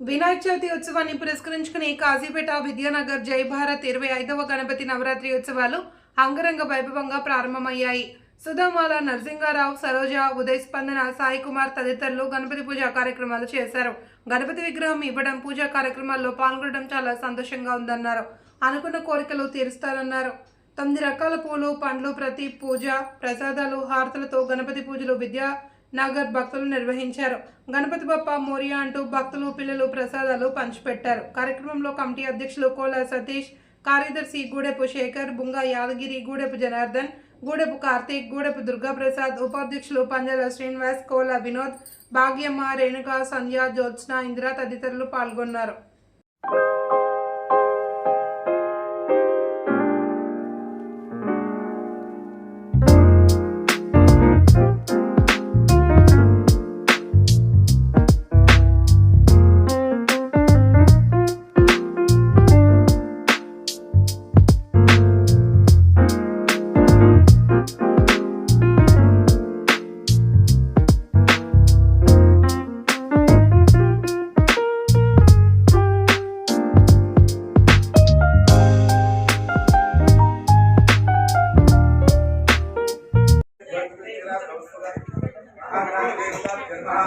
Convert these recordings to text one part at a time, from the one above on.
వినాయక చవితి ఉత్సవాన్ని పురస్కరించుకుని కాజీపేట విద్యానగర్ జై భారత్ ఇరవై ఐదవ గణపతి నవరాత్రి ఉత్సవాలు అంగరంగ వైభవంగా ప్రారంభమయ్యాయి. సుధామాల నరసింగారావు సరోజ ఉదయ్ స్పందన సాయి కుమార్ తదితరులు గణపతి పూజ కార్యక్రమాలు చేశారు. గణపతి విగ్రహం ఇవ్వడం పూజా కార్యక్రమాల్లో పాల్గొనడం చాలా సంతోషంగా ఉందన్నారు. అనుకున్న కోరికలు తీరుస్తారన్నారు. తొమ్మిది రకాల పూలు పండ్లు ప్రతి పూజ ప్రసాదాలు హారతులతో గణపతి పూజలు విద్యా నాగర్ భక్తులు నిర్వహించారు. గణపతి బప్ప మోరియా అంటూ భక్తులు పిల్లలు ప్రసాదాలు పంచిపెట్టారు. కార్యక్రమంలో కమిటీ అధ్యక్షులు కోల సతీష్ కార్యదర్శి గూడెపు శేఖర్ బుంగా యాదగిరి గూడెపు జనార్దన్ గూడెపు కార్తీక్ గూడెపు దుర్గాప్రసాద్ ఉపాధ్యక్షులు పంజాల శ్రీనివాస్ కోల వినోద్ భాగ్యమ్మ రేణుక సంధ్య జ్యోత్స్న ఇందిరా తదితరులు పాల్గొన్నారు.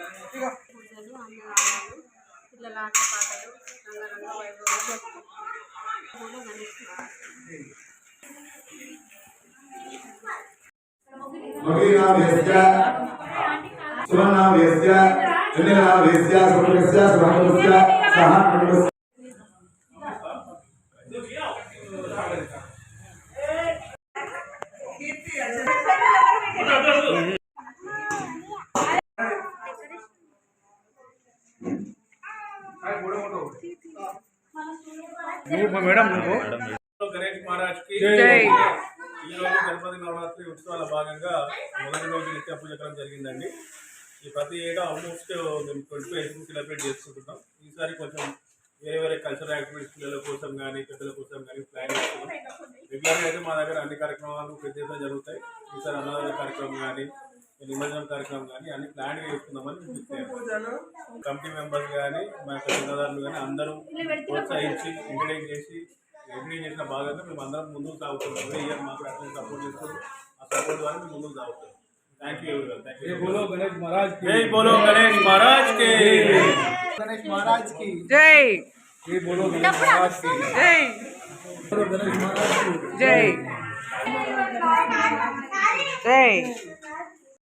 పూజలు అన్నదానాలు పిల్లల ఆటపాటలు రంగరంగ వైభవంగా జరుపుకుంటారు కూడా గణేష్ గణేష్ మహారాజ్కి ఈ రోజు గణపతి నవరాత్రి ఉత్సవాల భాగంగా మొదటి రోజు నిత్య పూజకరం జరిగిందండి. ఈ ప్రతి ఏటా ఆల్మోస్ట్ మేము ట్వంటీ ఫైవ్ ఎయిట్ సెలబ్రేట్ చేసుకుంటున్నాం. ఈసారి కొంచెం వేరే వేరే కల్చరల్ యాక్టివిటీస్ పిల్లల కోసం కానీ పెద్దల కోసం కానీ ప్లాన్ చేస్తున్నాం రెగ్యులర్గా అయితే మా దగ్గర అన్ని కార్యక్రమాలు పెద్ద జరుగుతాయి. ఈసారి అన్నదాన కార్యక్రమం కానీ నిమజ్జనం కార్యక్రమం కానీ అన్ని ప్లాన్ చేసుకుందామని కమిటీ మెంబర్స్ కానీ మా యొక్క చిన్నదారులు కానీ అందరూ ప్రోత్సహించి ఎంకరేజ్ చేసి ఎంకరేజ్ చేసిన భాగంగా మేము అందరం ముందుకు సాగుతున్నాం ఎవ్రీ ఇయర్ మాకు అట్లా సపోర్ట్ చేస్తూ ఆ సపోర్ట్ ద్వారా మేము ముందుకు సాగుతున్నాం థ్యాంక్ యూ థ్యాంక్ యూ బోలో గణేష్ మహారాజ్ జై బోలో గణేష్ మహారాజ్ కి గణేష్ మహారాజ్ కి జై జై బోలో గణేష్ మహారాజ్ కి జై బోలో గణేష్ మహారాజ్ కి జై జై